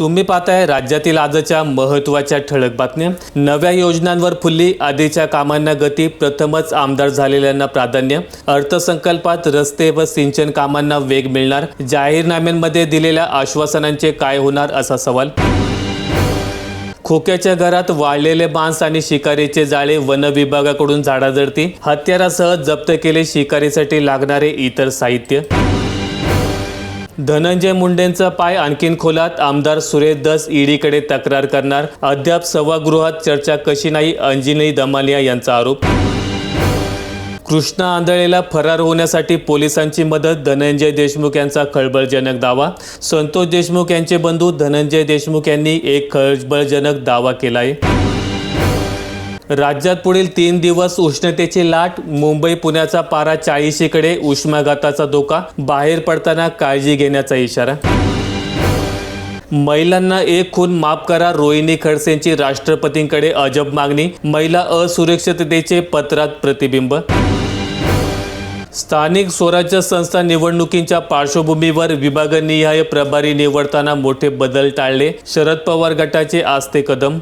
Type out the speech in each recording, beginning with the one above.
तुम्ही पाहताय राज्यातील आजच्या महत्त्वाच्या ठळक बातम्या. नव्या योजनांवर फुल्ली आधीच्या कामांना गती प्रथमच आमदार झालेल्यांना प्राधान्य. अर्थसंकल्पात रस्ते व सिंचन कामांना वेग मिळणार. जाहीरनाम्यांमध्ये दिलेल्या आश्वासनांचे काय होणार असा सवाल. खोक्याच्या घरात वाळलेले बांस आणि शिकारीचे जाळे वन विभागाकडून झाडाझडती हत्यारासह जप्त केले शिकारीसाठी लागणारे इतर साहित्य. धनंजय मुंडेंचा पाय आणखीन खोलात. आमदार सुरेश दस ईडीकडे तक्रार करणार. अद्याप सभागृहात चर्चा कशी नाही? अंजनी दमानिया यांचा आरोप. कृष्णा आंधळेला फरार होण्यासाठी पोलिसांची मदत धनंजय देशमुख यांचा खळबळजनक दावा. संतोष देशमुख यांचे बंधू धनंजय देशमुख यांनी एक खळबळजनक दावा केला आहे राज्यात पुढील तीन दिवस उष्णतेची लाट मुंबई पुण्याचा पारा चाळीशीकडे उष्माघाताचा धोका बाहेर पडताना काळजी घेण्याचा इशारा. महिलांना एक खून माफ करा रोहिणी खडसेंची राष्ट्रपतींकडे अजब मागणी महिला असुरक्षिततेचे पत्रात प्रतिबिंब. स्थानिक स्वराज्य संस्था निवडणुकींच्या पार्श्वभूमीवर विभागनिहाय प्रभारी निवडताना मोठे बदल टाळले शरद पवार गटाचे आस्ते कदम.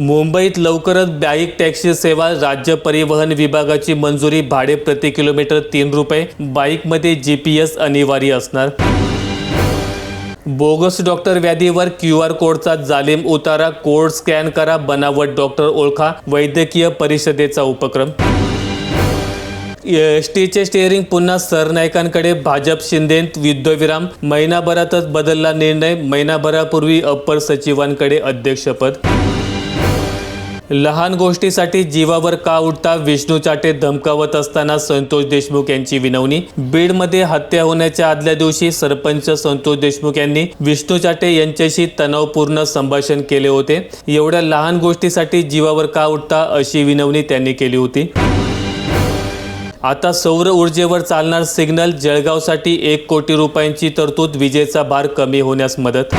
मुंबईत लवकरच बाईक टॅक्सी सेवा राज्य परिवहन विभागाची मंजुरी भाडे प्रति किलोमीटर तीन रुपये बाईकमध्ये जी पी एस अनिवार्य असणार. बोगस डॉक्टर व्याधीवर क्यू आर कोडचा जालिम उतारा कोड स्कॅन करा बनावट डॉक्टर ओळखा वैद्यकीय परिषदेचा उपक्रम. एस टीचे स्टेअरिंग पुन्हा सरनायकांकडे भाजप शिंदेत युद्धविराम महिनाभरातच बदलला निर्णय महिनाभरापूर्वी अप्पर सचिवांकडे अध्यक्षपद. लहान गोष्टीसाठी जीवावर का उठता विष्णू चाटे धमकावत असताना संतोष देशमुख यांची विनवणी? बीडमध्ये हत्या होण्याच्या आदल्या दिवशी सरपंच संतोष देशमुख यांनी विष्णू चाटे यांच्याशी तणावपूर्ण संभाषण केले होते. एवढ्या लहान गोष्टीसाठी जीवावर का उठता अशी विनवणी त्यांनी केली होती. आता सौर ऊर्जेवर चालणार सिग्नल जळगावसाठी एक कोटी रुपयांची तरतूद विजेचा भार कमी होण्यास मदत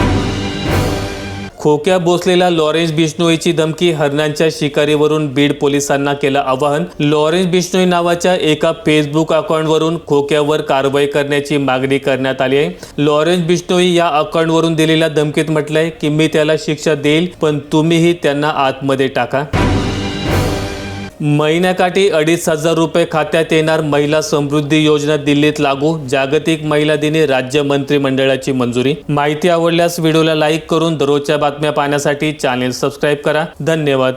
खोक्या बोसलेला लॉरेन्स बिश्नोईची धमकी हरणांच्या शिकारीवरून बीड पोलिसांना केलं आवाहन. लॉरेन्स बिश्नोई नावाच्या एका फेसबुक अकाउंटवरून खोक्यावर कारवाई करण्याची मागणी करण्यात आली आहे. लॉरेन्स बिश्नोई या अकाउंटवरून दिलेल्या धमकीत म्हटलंय की मी त्याला शिक्षा देईल पण तुम्हीही त्यांना आतमध्ये टाका. महिन्याकाठी अडीच हजार रुपये खात्यात येणार महिला समृद्धी योजना दिल्लीत लागू. जागतिक महिला दिनी राज्य मंत्रिमंडळाची मंजुरी. माहिती आवडल्यास व्हिडिओला लाईक करून दररोजच्या बातम्या पाहण्यासाठी चॅनेल सबस्क्राईब करा. धन्यवाद.